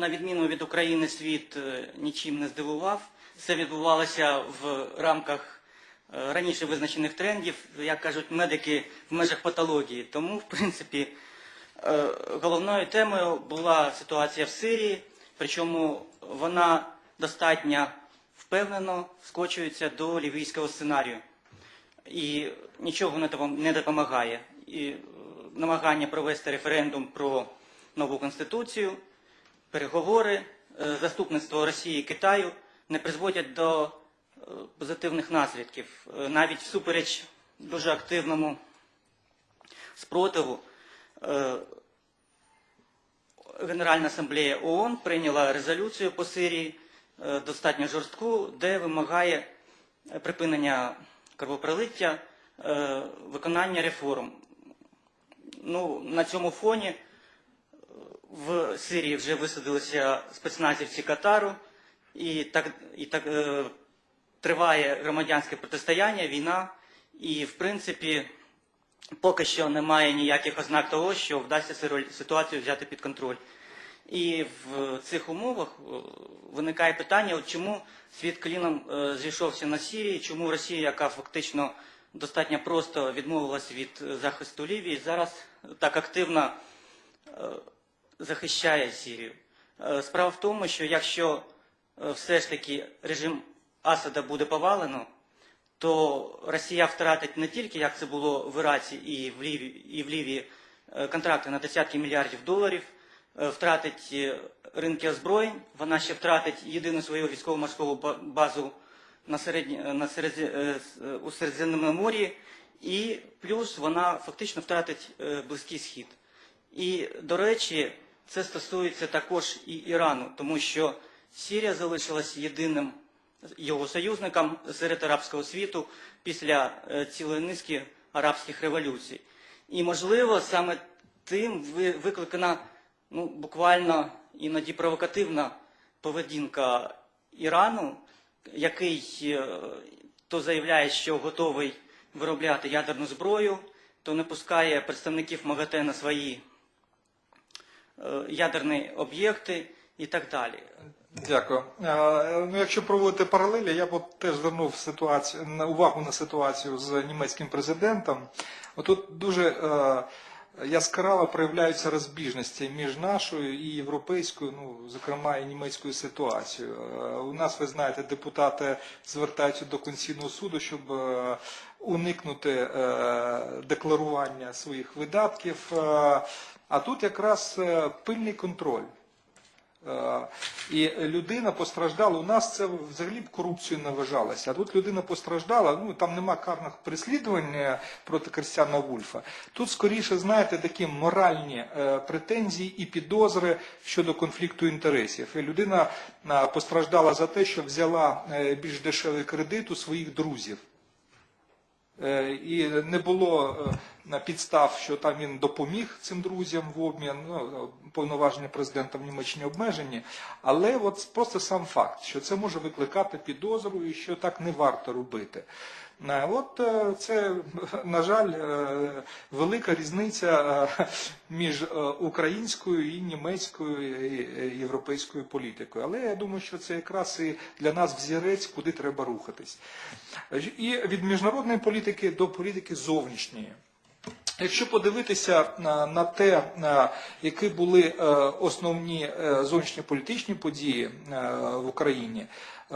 на відміну від України, світ е, нічим не здивував. Все відбувалося в рамках е, раніше визначених трендів, як кажуть медики в межах патології. Тому, в принципі, е, головною темою була ситуація в Сирії, причому вона достатньо впевнено скочується до лівійського сценарію. І нічого не допом- не допомагає. І намагання провести референдум про нову конституцію, переговори, е, заступництво Росії і Китаю не призводять до е, позитивних наслідків. Е, Навіть всупереч дуже активному спротиву Генеральна асамблея ООН прийняла резолюцію по Сирії достатньо жорстку, де вимагає припинення кровопролиття, виконання реформ. Ну, на цьому фоні в Сирії вже висадилися спецназівці Катару, і так, і так е, триває громадянське протистояння, війна, і в принципі поки що немає ніяких ознак того, що вдасться ситуацію взяти під контроль. І в цих умовах е, виникає питання, от чому світ кліном е, зійшовся на Сирії, чому Росія, яка фактично достатньо просто відмовилась від е, захисту Лівії, зараз так активно захищає Сирію. Е, Справа в тому, що якщо е, все ж таки режим Асада буде повалено, то Росія втратить не тільки, як це було в Іраці і в Лівії, і в Лівії е, контракти на десятки мільярдів доларів, втратить ринки озброєнь, вона ще втратить єдину свою військово-морську базу на середні, на середзі, е, у Середземному морі, і плюс вона фактично втратить Близький Схід. І, до речі, це стосується також і Ірану, тому що Сірія залишилась єдиним його союзником серед арабського світу після е, цілої низки арабських революцій. І, можливо, саме тим ви- викликана ну, буквально іноді провокативна поведінка Ірану, який е, то заявляє, що готовий виробляти ядерну зброю, то не пускає представників МАГАТЕ на свої ядерні об'єкти і так далі. Дякую. Е, Ну, якщо проводити паралелі, я б теж звернув ситуацію на увагу на ситуацію з німецьким президентом. Отут дуже е, яскраво проявляються розбіжності між нашою і європейською, ну зокрема і німецькою ситуацією. Е, У нас, ви знаєте, депутати звертаються до Конституційного суду, щоб е, уникнути е, декларування своїх видатків. А тут якраз пильний контроль. Е, І людина постраждала. У нас це взагалі б корупцією не. А тут людина постраждала. Ну там нема карних переслідувань е, проти Кристіана Вульфа. Тут скоріше, знаєте, такі моральні е, претензії і підозри щодо конфлікту інтересів. І людина постраждала за те, що взяла більш дешевий кредит у своїх друзів. І не було підстав, що там він допоміг цим друзям в обмін. Ну, повноваження президента в Німеччині обмежені, але от просто сам факт, що це може викликати підозру і що так не варто робити. Е, От е, це, на жаль, е, велика різниця між українською і німецькою і європейською політикою. Але я думаю, що це якраз і для нас взірець, куди треба рухатись. І від міжнародної політики до політики зовнішньої. Якщо подивитися на, те, які були е, основні е, зовнішньополітичні події е, в Україні,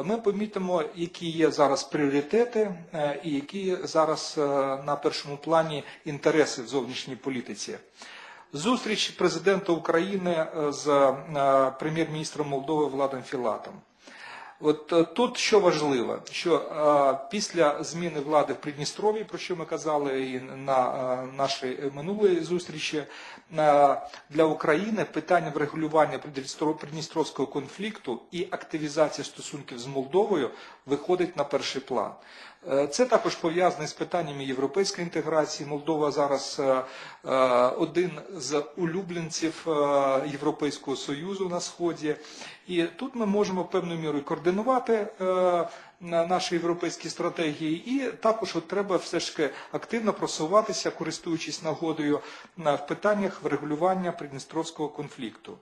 ми помітимо, які є зараз пріоритети і які зараз на першому плані інтереси в зовнішній політиці. Зустріч президента України з прем'єр-міністром Молдови Владом Філатом. От е, тут що важливо, що е, після зміни влади в Придністров'ї, про що ми казали і на е, нашій минулої зустрічі, е, для України питання врегулювання Придністровського конфлікту і активізація стосунків з Молдовою виходить на перший план. Е, Це також пов'язане з питаннями європейської інтеграції. Молдова зараз е, е, один з улюбленців е, Європейського союзу на сході, і тут ми можемо певною мірою координувати е, на наші європейські стратегії, і також от треба все ж таки активно просуватися, користуючись нагодою в питаннях врегулювання придністровського конфлікту.